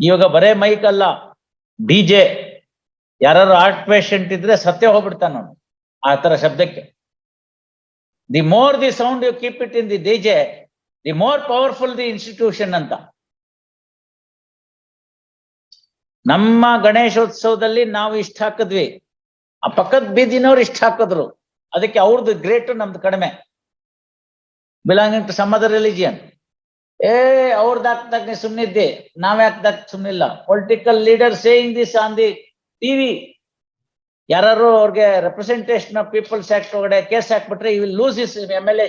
ಇವಾಗ ಬರೇ ಮೈಕ್ ಅಲ್ಲ. ಡಿಜೆ ಯಾರು ಆರ್ಟ್ ಪೇಷಂಟ್ ಇದ್ರೆ ಸತ್ಯ ಹೋಗ್ಬಿಡ್ತಾನ ಅವನು. ಆ ತರ ಶಬ್ದಕ್ಕೆ. The more the sound you keep it in the D J the more powerful the institution ಅಂತ. ನಮ್ಮ ಗಣೇಶೋತ್ಸವದಲ್ಲಿ ನಾವು ಇಷ್ಟ ಹಾಕಿದ್ವಿ. ಆ ಪಕ್ಕದ ಬೀದಿನವ್ರು ಇಷ್ಟ ಹಾಕಿದ್ರು. ಅದಕ್ಕೆ ಅವ್ರದ್ದು ಗ್ರೇಟ್ ನಮ್ದು ಕಡಿಮೆ. Belonging to some other religion ಏ ಹಾಕ್ದಾಗ ನೀ ಸುಮ್ನಿದ್ದೆ ನಾವ್ ಹಾಕ್ದಾಗ ಸುಮ್ನಿಲ್ಲ political leader saying this on the TV ಯಾರು ಅವ್ರಿಗೆ ರೆಪ್ರೆಸೆಂಟೇಷನ್ ಆಫ್ ಪೀಪಲ್ಸ್ ಆಕ್ಟ್ ಒಳಗಡೆ ಕೇಸ್ ಹಾಕ್ಬಿಟ್ರೆ you will lose is M L A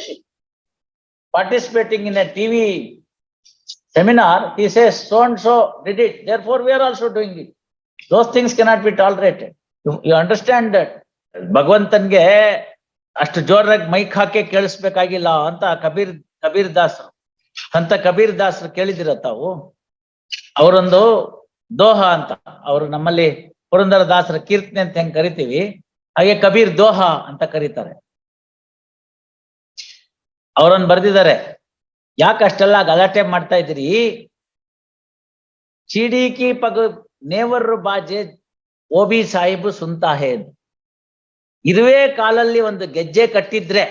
participating in a TV seminar ಈ says so and so did it therefore we are also doing it. Those things cannot be tolerated. You, you understand that? ಭಗವಂತನ್ಗೆ ಅಷ್ಟು ಜೋರಾಗಿ mic ಹಾಕಿ ಕೇಳಿಸ್ಬೇಕಾಗಿಲ್ಲ ಅಂತ ಕಬೀರ್ ಕಬೀರ್ ದಾಸರು ಅಂತ ಕಬೀರ್ ದಾಸರು ಕೇಳಿದಿರ ತಾವು? ಅವರೊಂದು ದೋಹ ಅಂತ, ಅವರು ನಮ್ಮಲ್ಲಿ ಪುರಂದರ ದಾಸರ ಕೀರ್ತನೆ ಅಂತ ಹೆಂಗ್ ಕರಿತೀವಿ, ಹಾಗೆ ಕಬೀರ್ ದೋಹ ಅಂತ ಕರೀತಾರೆ. ಅವರನ್ನು ಬರೆದಿದ್ದಾರೆ. ಯಾಕಷ್ಟೆಲ್ಲ ಗಲಾಟೆ ಮಾಡ್ತಾ ಇದ್ರಿ ಚಿಡಿಕಿ ಪಗ ನೇವರ್ ಬಾಜೆ ಓಬಿ ಸಾಹಿಬ್ ಸುಂತಾ ಇದುವೇ ಕಾಲಲ್ಲಿ ಒಂದು ಗೆಜ್ಜೆ ಕಟ್ಟಿದ್ರೆ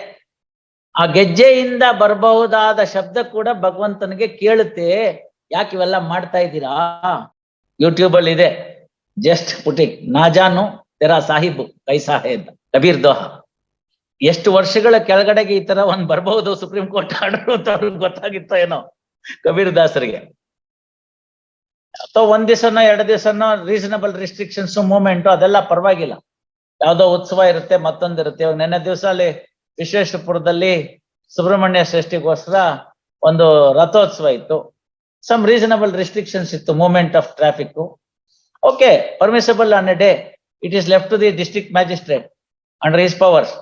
ಆ ಗೆಜ್ಜೆಯಿಂದ ಬರಬಹುದಾದ ಶಬ್ದ ಕೂಡ ಭಗವಂತನಿಗೆ ಕೇಳುತ್ತೆ. ಯಾಕೆ ಇವೆಲ್ಲ ಮಾಡ್ತಾ ಇದ್ದೀರಾ? ಯೂಟ್ಯೂಬ್ ಅಲ್ಲಿ ಇದೆ. ಜಸ್ಟ್ ಪುಟಿಂಗ್ ನಾಜಾನು ತೆರಾ ಸಾಹಿಬ್, ಕೈ ಸಾಹೇಬ್ ಕಬೀರ್ ದೋಹ. ಎಷ್ಟು ವರ್ಷಗಳ ಕೆಳಗಡೆಗೆ ಈ ತರ ಒಂದ್ ಬರ್ಬಹುದು ಸುಪ್ರೀಂ ಕೋರ್ಟ್ ಆರ್ಡರ್ ಅಂತ ಅವ್ರಿಗೆ ಗೊತ್ತಾಗಿತ್ತೋ ಏನೋ ಕಬೀರ್ ದಾಸರಿಗೆ. ಅಥವಾ ಒಂದ್ ದಿವಸನೋ, ಎರಡು ದಿವಸನೋ ರೀಸನಬಲ್ ರಿಸ್ಟ್ರಿಕ್ಷನ್ಸ್ ಮೂವ್ಮೆಂಟ್ ಅದೆಲ್ಲ ಪರವಾಗಿಲ್ಲ. ಯಾವ್ದೋ ಉತ್ಸವ ಇರುತ್ತೆ, ಮತ್ತೊಂದಿರುತ್ತೆ. ಇವಾಗ ನೆನ್ನೆ ದಿವಸ ಅಲ್ಲಿ ವಿಶ್ವೇಶ್ವರಪುರದಲ್ಲಿ ಸುಬ್ರಹ್ಮಣ್ಯ ಶ್ರೇಷ್ಠಿಗೋಸ್ಕರ ಒಂದು ರಥೋತ್ಸವ ಇತ್ತು. ಸಮ್ ರೀಸನಬಲ್ ರಿಸ್ಟ್ರಿಕ್ಷನ್ಸ್ ಇತ್ತು movement of traffic okay permissible on a day it is left to the district magistrate under is powers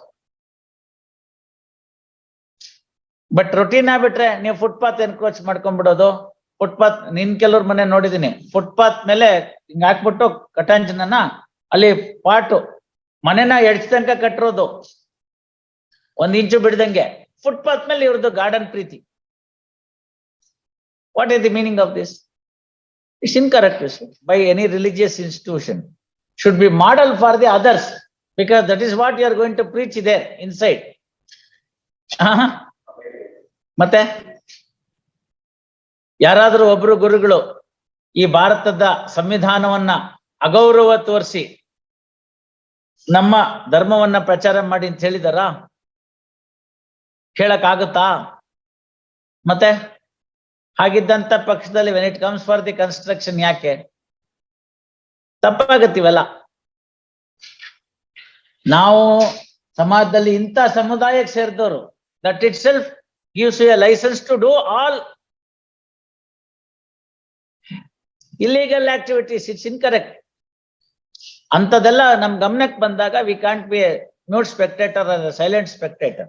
but routine ಆಗ್ಬಿಟ್ರೆ ನೀವು ಫುಟ್ಪಾತ್ ಎನ್ಕ್ರೋಚ್ ಮಾಡ್ಕೊಂಡ್ಬಿಡೋದು. ಫುಟ್ಪಾತ್ ನಿನ್ ಕೆಲವ್ರ ಮನೆ ನೋಡಿದೀನಿ. ಫುಟ್ಪಾತ್ ಮೇಲೆ ಹಿಂಗ್ ಹಾಕ್ಬಿಟ್ಟು ಕಟಾಂಜನನ ಅಲ್ಲಿ ಪಾಟು ಮನೆನ ಎಡ್ಸ್ ತನಕ ಕಟ್ಟಿರೋದು ಒಂದ್ ಇಂಚು ಬಿಡ್ದಂಗೆ ಫುಟ್ಪಾತ್ ಮೇಲೆ ಇವ್ರದ್ದು garden Preethi. What is the meaning of this it's incorrect by any religious institution should be model for the others because that is what you are going to preach ಇದೆ ಇನ್ಸೈಡ್ ಮತ್ತೆ? ಯಾರಾದರೂ ಒಬ್ರು ಗುರುಗಳು ಈ ಭಾರತದ ಸಂವಿಧಾನವನ್ನ ಅಗೌರವ ತೋರಿಸಿ ನಮ್ಮ ಧರ್ಮವನ್ನ ಪ್ರಚಾರ ಮಾಡಿ ಅಂತ ಹೇಳಿದಾರ? ಹೇಳಕ್ಕಾಗುತ್ತಾ ಮತ್ತೆ? ಹಾಗಿದ್ದಂತ ಪಕ್ಷದಲ್ಲಿ when it comes for the construction ಯಾಕೆ? ತಪ್ಪಾಗತ್ತಿವಲ್ಲ? ನಾವು ಸಮಾಜದಲ್ಲಿ ಇಂಥ ಸಮುದಾಯಕ್ಕೆ ಸೇರಿದವರು that itself gives you licence to do all all activities it's incorrect. ಅಂಥದ್ದೆಲ್ಲ ನಮ್ ಗಮನಕ್ಕೆ ಬಂದಾಗ we can't be mute spectator silent spectator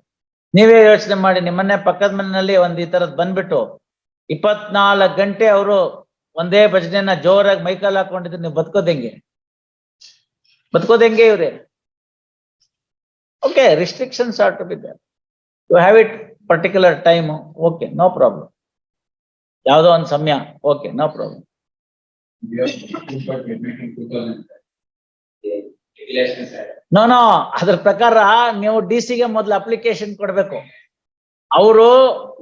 ನೀವೇ ಯೋಚನೆ ಮಾಡಿ, ನಿಮ್ಮನ್ನೇ ಪಕ್ಕದ ಮನೆಯಲ್ಲಿ ಒಂದ್ ಈ ತರದ್ ಬಂದ್ಬಿಟ್ಟು ಇಪ್ಪತ್ನಾಲ್ಕು ಗಂಟೆ ಅವರು ಒಂದೇ ಭಜನೆನ ಜೋರಾಗಿ ಮೈಕಲ್ ಹಾಕೊಂಡಿದ್ರೆ ನೀವು ಬದುಕೋದೆಂಗೆ ಬದುಕೋದೆಂಗೆ ಇವ್ರೆ? Okay restrictions are to be there you have it particular time okay no problem ಯಾವುದೋ ಒಂದು ಸಮಯ okay no problem no no ಅದ್ರ ಪ್ರಕಾರ ನೀವು ಡಿ ಸಿಗೆ ಮೊದಲು ಅಪ್ಲಿಕೇಶನ್ ಕೊಡ್ಬೇಕು. ಅವರು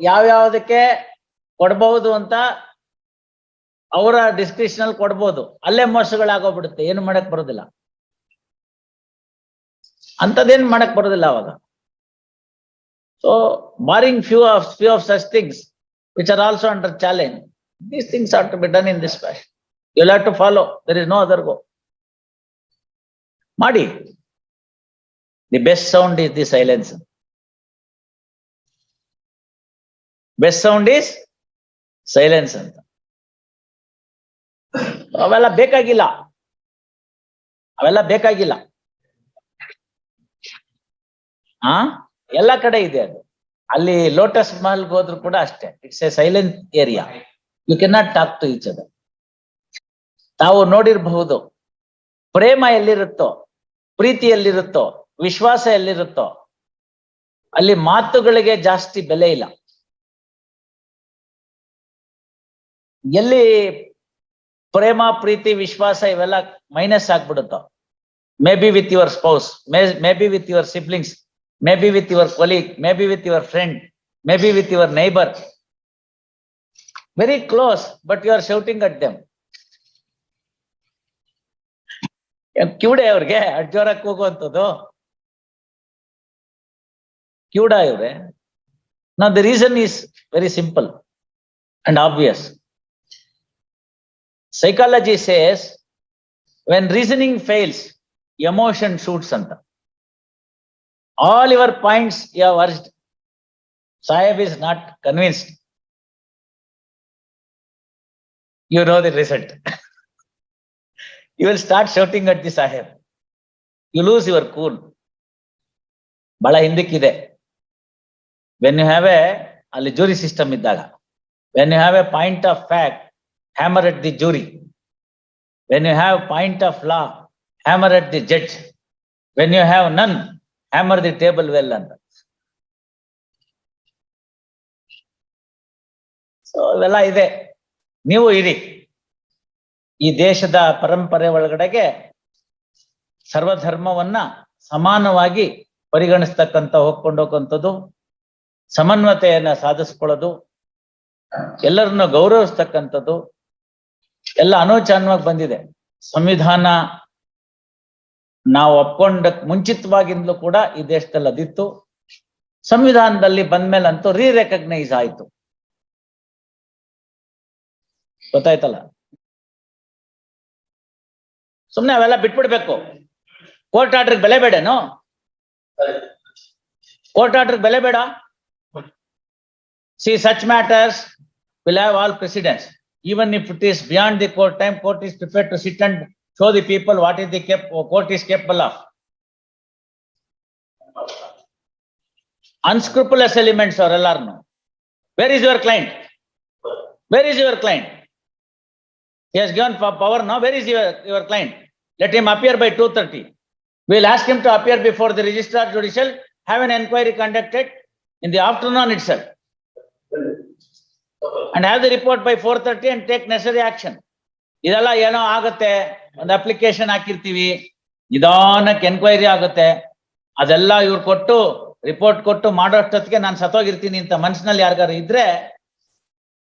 ಯಾವ್ಯಾವ್ದಕ್ಕೆ ಕೊಡಬಹುದು ಅಂತ ಅವರ ಡಿಸ್ಕ್ರಿಪ್ಷನ್ ಅಲ್ಲಿ ಕೊಡ್ಬೋದು. ಅಲ್ಲೇ ಮೋಸಗಳಾಗೋಗ್ಬಿಡುತ್ತೆ. ಏನು ಮಾಡಕ್ ಬರೋದಿಲ್ಲ. ಅಂತದೇನ್ ಮಾಡಕ್ ಬರೋದಿಲ್ಲ ಅವಾಗ. So barring few of few of such things which are also under challenge these things are to be done in this fashion you have to follow there is no other go ಮಾಡಿ. The best sound is the silence best sound is silence ಅಂತ. ಅವೆಲ್ಲ ಬೇಕಾಗಿಲ್ಲ. ಅವೆಲ್ಲ ಬೇಕಾಗಿಲ್ಲ. ಆ? ಎಲ್ಲ ಕಡೆ ಇದೆ ಅದು. ಅಲ್ಲಿ ಲೋಟಸ್ ಮಹಲ್ ಹೋದ್ರು ಕೂಡ ಅಷ್ಟೇ. It's a silent area you can not talk to each other ತಾವು ನೋಡಿರಬಹುದು. ಪ್ರೇಮ ಎಲ್ಲಿರುತ್ತೋ? ಪ್ರೀತಿ ಎಲ್ಲಿರುತ್ತೋ ವಿಶ್ವಾಸ ಎಲ್ಲಿರುತ್ತೋ ಅಲ್ಲಿ ಮಾತುಗಳಿಗೆ ಜಾಸ್ತಿ ಬೆಲೆ ಇಲ್ಲ. ಎಲ್ಲಿ ಪ್ರೇಮ, ಪ್ರೀತಿ, ವಿಶ್ವಾಸ ಇವೆಲ್ಲ minus ಆಗ್ಬಿಡುತ್ತೋ may be with your spouse may may be with your siblings may be with your colleague may be with your friend may be with your neighbour very close but you are shouting at them ಕಿವುಡೆ ಅವ್ರಿಗೆ ಅಡ್ಜೋರಕ್ಕೆ ಹೋಗುವಂಥದ್ದು? ಕ್ಯೂಡ ಇವ್ರೆ. ನಾ the reason is very simple and obvious psychology says when reasoning fails emotion shoots ಅಂತ. All your points you versed Saheb is not convinced you no the result. you will start shouting at the Sahib. You lose your cool. ಬಹಳ ಹಿಂದಕ್ಕಿದೆ. When you have a ಅಲ್ಲಿ jury system ಇದ್ದಾಗ. When you have a point of fact hammer at the jury when you have point of law hammer at the judge when you have none hammer the table well ಅಂತ so ಇವೆಲ್ಲ ಇದೆ. ನೀವು ಇರಿ. ಈ ದೇಶದ ಪರಂಪರೆ ಒಳಗಡೆಗೆ ಸರ್ವಧರ್ಮವನ್ನ ಸಮಾನವಾಗಿ ಪರಿಗಣಿಸ್ತಕ್ಕಂತ ಹೋಗ್ಕೊಂಡೋಗಂಥದ್ದು ಸಮನ್ವತೆಯನ್ನ ಸಾಧಿಸ್ಕೊಳ್ಳೋದು, ಎಲ್ಲರನ್ನು ಗೌರವಿಸ್ತಕ್ಕಂಥದ್ದು, ಎಲ್ಲ ಅನೋಚಾನವಾಗಿ ಬಂದಿದೆ. ಸಂವಿಧಾನ ನಾವು ಒಪ್ಕೊಂಡ ಮುಂಚಿತವಾಗಿಂದಲೂ ಕೂಡ ಈ ದೇಶದಲ್ಲಿ ಅದಿತ್ತು. ಸಂವಿಧಾನದಲ್ಲಿ ಬಂದ್ಮೇಲಂತೂ ರೀ ರೆಕಗ್ನೈಸ್ ಆಯ್ತು. ಗೊತ್ತಾಯ್ತಲ್ಲ? ಸುಮ್ನೆ ಅವೆಲ್ಲ ಬಿಟ್ಬಿಡ್ಬೇಕು ಕೋರ್ಟ್ ಆರ್ಡರ್ ಬೆಲೆ ಬೇಡೇನು ಕೋರ್ಟ್ ಆರ್ಡರ್ ಬೆಲೆ ಬೇಡ see such matters will have all precedents even if it is beyond the court time court is prepare to sit and show the people what is the ಕೆಪ್ court is capable of unscrupulous elements ಅವರೆಲ್ಲಾರ್ನು where is your client where is your client He has given po- power now. Where is your, your client? Let him appear by two thirty. We'll ask him to appear before the registrar judicial, have an inquiry conducted in the afternoon itself. And have the report by four thirty and take necessary action. ಇದೆಲ್ಲ ಏನೋ ಆಗತ್ತೆ, ಒಂದು application ಹಾಕಿರ್ತೀವಿ, ನಿಧಾನಕ್ಕೆ enquiry ಆಗುತ್ತೆ. ಅದೆಲ್ಲ ಇವ್ರು ಕೊಟ್ಟು, ರಿಪೋರ್ಟ್ ಕೊಟ್ಟು ಮಾಡೋಷ್ಟೊತ್ತಿಗೆ ನಾನು ಸತ್ತೋಗಿರ್ತೀನಿ ಅಂತ ಮನ್ಸಿನಲ್ಲಿ ಯಾರಿಗಾರು ಇದ್ರೆ